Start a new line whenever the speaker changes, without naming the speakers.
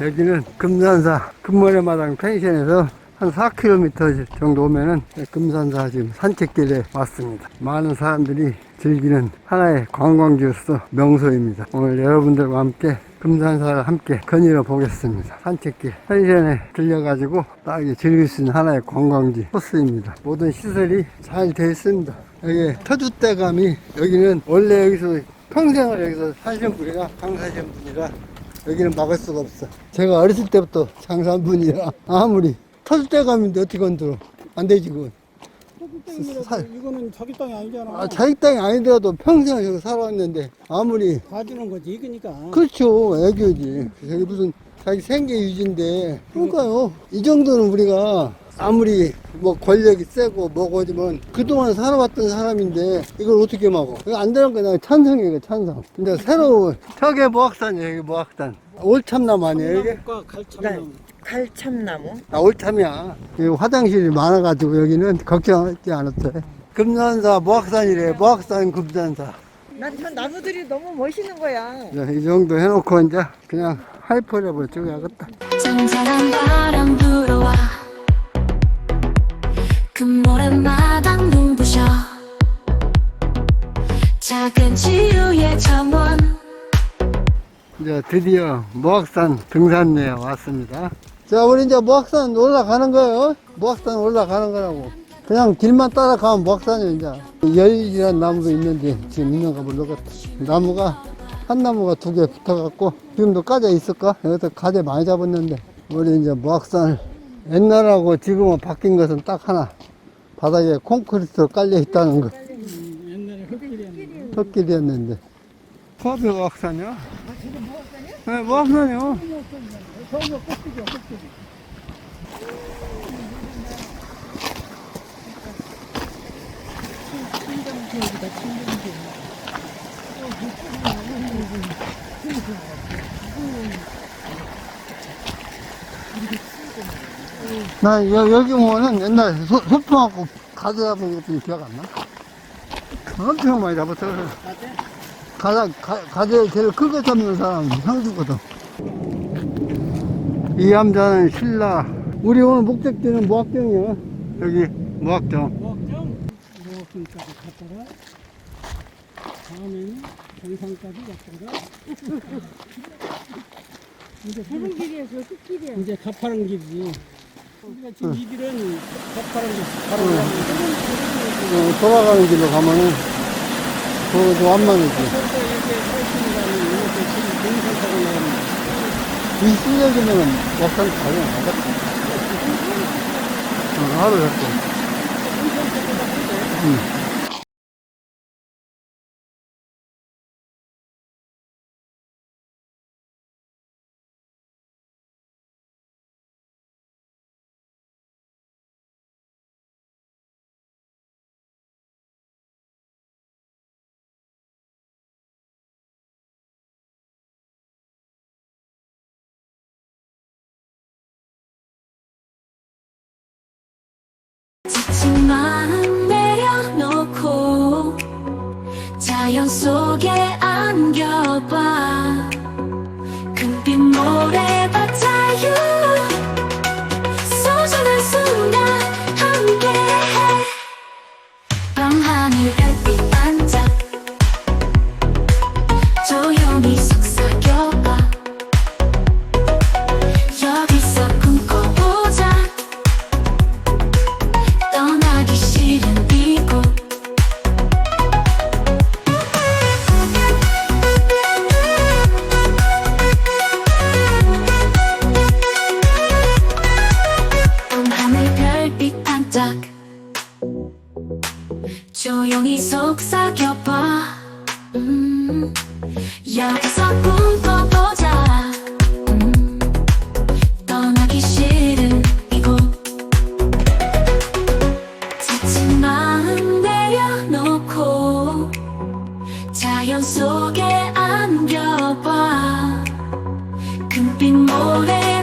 여기는 금산사 금모래마당 펜션에서 한 4km 정도 오면은 금산사 지금 산책길에 왔습니다. 많은 사람들이 즐기는 하나의 관광지로서 명소입니다. 오늘 여러분들과 함께 금산사를 함께 거닐어 보겠습니다. 산책길 펜션에 들려가지고 딱 즐길 수 있는 하나의 관광지 코스입니다. 모든 시설이 잘 되어 있습니다. 여기 터줏대감이 여기는 원래 여기서 평생을 여기서 사신 분이라 장사하신 분이라 여기는 막을 수가 없어. 제가 어렸을 때부터 장사한 분이라 아무리 터줏대감인데 어떻게 건드려? 안 되지 그건. 사-
이거는 자기 땅이 아니잖아.
아, 자기 땅이 아니더라도 평생 여기 살아왔는데 아무리
봐주는 거지. 이거니까.
그렇죠 애교지. 여기 무슨 자기 생계 유지인데 그러니까요. 이 정도는 우리가 아무리 뭐 권력이 세고 뭐고 하지만 그동안 살아왔던 사람인데 이걸 어떻게 막어? 이거 안 되는 거야. 나 찬성이에요, 찬성. 근데 새로운 저게 모악산이에요, 여기 모악산. 올참나무 아니에요, 이게?
과 갈참나무.
갈참나무?
나 올참이야. 여기 화장실이 많아가지고 여기는 걱정하지 않았어요. 금산사 모악산이래, 모악산 금산사.
난 저 나무들이 너무 멋있는 거야.
자, 이 정도 해놓고 이제 그냥 하이퍼랩을 찍어야겠다.
바람 불어와 마당 눈부셔 작은 지우의 정원
이제 드디어 모악산 등산로에 왔습니다. 자, 우리 이제 모악산 올라가는 거예요. 모악산 올라가는 거라고. 그냥 길만 따라가면 모악산이에요, 이제. 열이란 나무도 있는데, 지금 있는가 모르겠다. 나무가, 한 나무가 두 개 붙어갖고, 지금도 까져 있을까? 여기서 가재 많이 잡았는데, 우리 이제 모악산, 옛날하고 지금은 바뀐 것은 딱 하나. 바닥에 콘크리트로 깔려 있다는 거.
옛날에 흙길이었는데.
흙길이었는데. 커비 모악산이요? 네, 모악산이요. 나 여, 여기 오면은 옛날 소, 소풍하고 가재 잡은 것도 기억 안 나? 엄청 많이 잡았어. 가자, 가, 가재 제일 크게 잡는 사람 형수거든. 이 남자는 신라. 우리 오늘 목적지는 모학정이야. 여기 모학정.
모학정? 모학정까지 갔다가 다음에는 정상까지 갔다가 이제
해본 길이야, 저 흙길이야.
이제 가파른 길이지. 지금 이 길은 길. 바로 가는
어, 돌아가는 길로 가면은 그것도 완만이지.
서울서 이렇게 서울시민이라는 이렇게 지금 동선 타고 나가는
이 실력이면은 목산 가면 하루 했고. 응.
마음 내려놓고 자연 속에 안겨봐 반짝 조용히 속삭여봐. 음, 여기서 꿈꿔보자. 음, 떠나기 싫은 이곳. 지친 마음 내려놓고 자연 속에 안겨봐. 금빛 모래